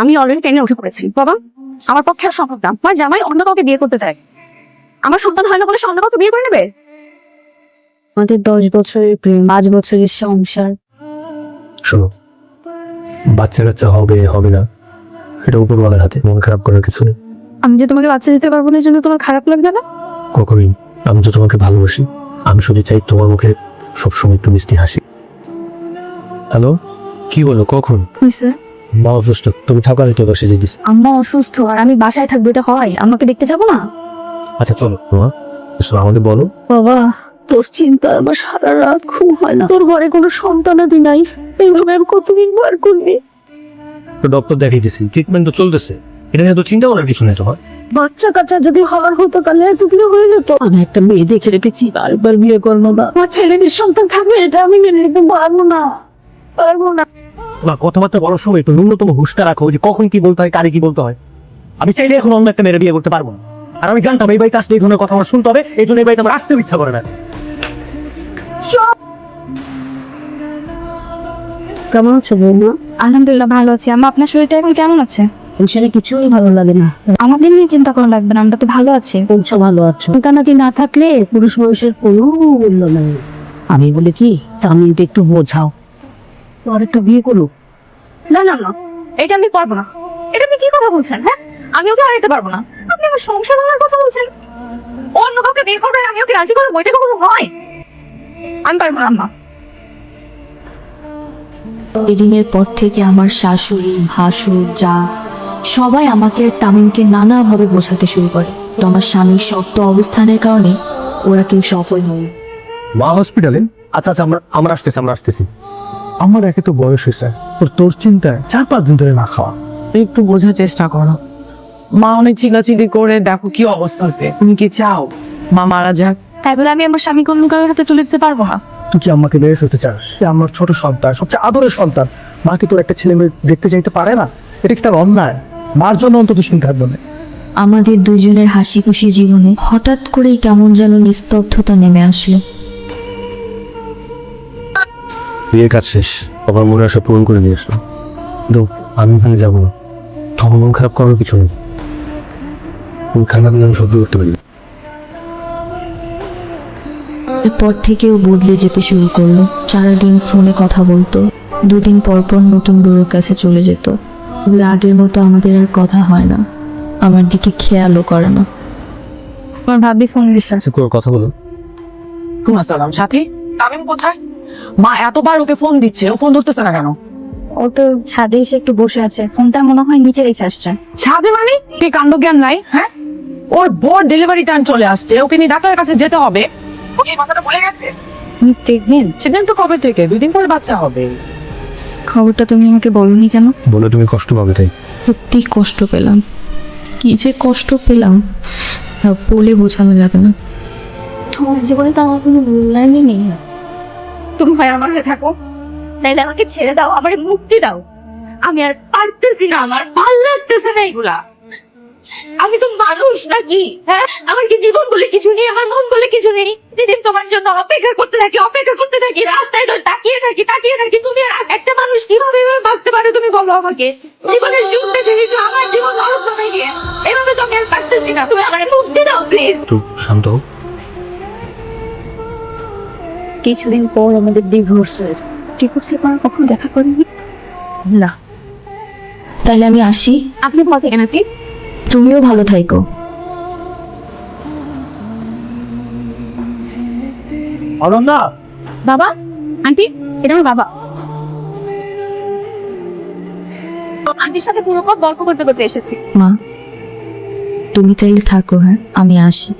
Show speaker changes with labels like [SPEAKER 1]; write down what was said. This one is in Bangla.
[SPEAKER 1] আমি অলরেডি ট্রেনে উঠে পড়েছি। বাবা আমার পক্ষে আর সম্ভব না। আমার জামাই অন্য কাউকে বিয়ে করতে চায়। আমার সন্তান হয় না বলে সে অন্য কাউকে বিয়ে করে নেবে?
[SPEAKER 2] আমাদের দশ বছরের প্রেম পাঁচ বছরের সংসার।
[SPEAKER 3] শোনো বাচ্চা কাচ্চা হবে হবে না। এটা উপরওয়ালার হাতে মন খারাপ করার কিছু নেই।
[SPEAKER 1] আমি যে তোমাকে বাচ্চা দিতে পারব না এই জন্য তোমার খারাপ লাগবে না?
[SPEAKER 3] কখনোই আমি তো তোমাকে ভালোবাসি। আমি শুধু চাই তোমার মুখে সবসময় একটু মিষ্টি হাসি। হ্যালো? কি বলো কখন?
[SPEAKER 2] হয়েছে
[SPEAKER 3] মা অসুস্থ তুমি থাকো আমি তো বসে যাই দিস
[SPEAKER 2] আম্মা অসুস্থ আর আমি বাসায় থাকব এটা হয়। আমাকে দেখতে যাব না?
[SPEAKER 3] আচ্ছা চলো। মা এসো, আমাদের বলো।
[SPEAKER 4] বাবা তোর চিন্তা আমার সারা রাত ঘুম হয় না। তোর ঘরে কোনো সন্তানাদি নাই। এইভাবে আমি কতদিন বার করবি
[SPEAKER 3] তো ডক্টর দেখাই দিছি ট্রিটমেন্ট তো চলতেছে। এটা নিয়ে তো চিন্তা করার কিছু নেই তোমার
[SPEAKER 4] বাচ্চা কাচ্চা যদি হওয়ার হতো তাহলে এতদিন হয়ে যেত। আমি একটা মেয়ে দেখে রেখেছি বারবার বিয়ে করব না। আমার ছেলের সন্তান থাকবে এটা আমি মেনে নিতে পারব না। পারব না।
[SPEAKER 3] না কথাবার্তা বলার সময় একটু ন্যূনতম হুঁশটা রাখো যে কখন কি বলতে হয় কারে কি বলতে হয়। আমি চাইলে এখন অন্য একটা মেয়ের বিয়ে করতে পারব না। আর আমি জানতাম এই বাড়িতে আসলে এই ধরনের কথা আমার শুনতে হবে এই জন্য এই বাড়িতে আমার আসতেও ইচ্ছা করে না।
[SPEAKER 4] কেমন আছো বৌমা?
[SPEAKER 2] আলহামদুলিল্লাহ ভালো আছি। আম্মা আপনার শরীরটা এখন কেমন আছে?
[SPEAKER 4] টেনশনে কিছুই ভালো লাগে না।
[SPEAKER 2] আমাদের নিয়ে চিন্তা করা লাগবে না আমরা তো ভালো আছি।
[SPEAKER 4] বলছো ভালো আছো। সন্তানাদি না থাকলে পুরুষ মানুষের কোনো মূল্য নেই। আমি বলি কি তামিনটা একটু বোঝাও। তোমার একটা বিয়ে করো
[SPEAKER 1] না না না এটা আমি পারব না। এটা আপনি কি কথা বলছেন হ্যাঁ? আমি ওকে হারাতে পারব না। আপনি আমার সংসার ভাঙার কথা বলছেন। অন্য কাউকে বিয়ে করবে আমি ওকে রাজি করব? এটা কখনো হয়? আমি পারব না আম্মা।
[SPEAKER 2] এদিনের পর থেকে আমার শাশুড়ি ভাসুর যা সবাই আমাকে আর তামিমকে নানাভাবে বোঝাতে শুরু করে। তো আমার স্বামীর শক্ত অবস্থানের কারণে ওরা কেউ সফল হয়
[SPEAKER 3] মা হসপিটালে? আচ্ছা আচ্ছা আমরা আমরা আসতেছি আমরা আসতেছি।
[SPEAKER 5] আমার একে তো বয়স হয়েছে তোর তোর চিন্তায় চার পাঁচ দিন ধরে না খাওয়া।
[SPEAKER 6] একটু বোঝার চেষ্টা করো। মা অনেক চিল্লাচিল্লি করে দেখো কি অবস্থা আছে তুমি কি চাও? মা মারা যাক।
[SPEAKER 1] তাই বলে আমি আমার স্বামী অন্য কারোর হাতে তুলে দিতে পারব না।
[SPEAKER 5] তুই কি আমাকে বের হতে চাস? সে আমার ছোট সন্তান সবচেয়ে আদরের সন্তান। মা কি তোর একটা ছেলে মেয়ে দেখতে চাইতে পারে না? এটা কি তার অন্যায়? মার জন্য অন্তত চিন্তা করবে
[SPEAKER 2] আমাদের দুজনের হাসি খুশি জীবনে হঠাৎ করেই কেমন যেন নিস্তব্ধতা নেমে আসলো।
[SPEAKER 3] বিয়ের কাজ শেষ। আমার মনে আসা পূরণ করে নিয়ে আসলাম দো আমি ওখানে যাব না। তখন মন খারাপ করার কিছু নেই। তুমি খারাপ লাগলে আমি সহ্য করতে পারি।
[SPEAKER 2] এরপর থেকেও বদলে যেতে শুরু করল। সারাদিন ফোনে কথা বলতো। দুদিন পর পর নতুন বউয়ের কাছে চলে যেত। তবে আগের মতো আমাদের আর কথা হয় না। আমার দিকে খেয়ালও করে না। আমার ভাবি ফোন দিচ্ছে
[SPEAKER 3] কথা বলো।
[SPEAKER 6] তোমার সালাম সাথী তামিম কোথায়? মা এতবার ওকে ফোন দিচ্ছে ও ফোন ধরতেছে না কেন?
[SPEAKER 2] ও তো ছাদে এসে একটু বসে আছে ফোনটা মনে হয় নিচে রেখে আসছে।
[SPEAKER 6] সাথে মানে? কি কাণ্ড জ্ঞান নাই হ্যাঁ? ওর বোর ডেলিভারি টাইম চলে আসছে ওকে নিয়ে ডাক্তারের কাছে যেতে হবে। ও কি এই কথাটা বলে গেছে?
[SPEAKER 2] আপনি দেখবেন।
[SPEAKER 6] সেদিন তো কবে থেকে? দুদিন পরে বাচ্চা হবে।
[SPEAKER 2] খবরটা তুমি আমাকে বলনি কেন?
[SPEAKER 3] বলে তুমি কষ্ট পাবে তাই।
[SPEAKER 2] সত্যি কষ্ট পেলাম। কি যে কষ্ট পেলাম বলে বোঝানো যাবে না। তোমার জীবনে তো আমার কোনো মূল্যায়নই নেই।
[SPEAKER 1] তুমি হয় আমার হয়ে থাকো। নাইলে আমাকে ছেড়ে দাও, আমার মুক্তি দাও। আমি আর পারতেছি না, আমার ভালো লাগতেছে না এগুলা। আমি তো মানুষ নাকি? হ্যাঁ? আমার কি জীবন বলে কিছু নেই, আমার মন বলে কিছু নেই? যেদিন তোমার জন্য অপেক্ষা করতে থাকি, অপেক্ষা করতে থাকি, রাস্তায় ধরে, তাকিয়ে থাকি তাকিয়ে থাকি, তুমি আর একটা মানুষ কীভাবে ভাবতে পারো তুমি বলো আমাকে? জীবনের শুনতে চাই আমার জীবন নরক বানাই দিয়ে। এভাবে তো আমি আর পারতেছি না, তুমি আমার মুক্তি দাও প্লিজ
[SPEAKER 3] শান্ত
[SPEAKER 2] কিছুদিন পর আমাদের ডিভোর্স হয়েছে। ডিভোর্সের পর কখনো দেখা করিনি?
[SPEAKER 1] না।
[SPEAKER 2] তাহলে আমি আসি।
[SPEAKER 1] আপনি ভালো থাকেন আপনি।
[SPEAKER 2] তুমিও ভালো থাইকো।
[SPEAKER 3] অনন্যা
[SPEAKER 1] বাবা আন্টি এটা আমার বাবা। আন্টির সাথে পুরো গল্প করতে করতে এসেছি।
[SPEAKER 2] মা তুমি তাইলে থাকো হ্যাঁ? আমি আসি।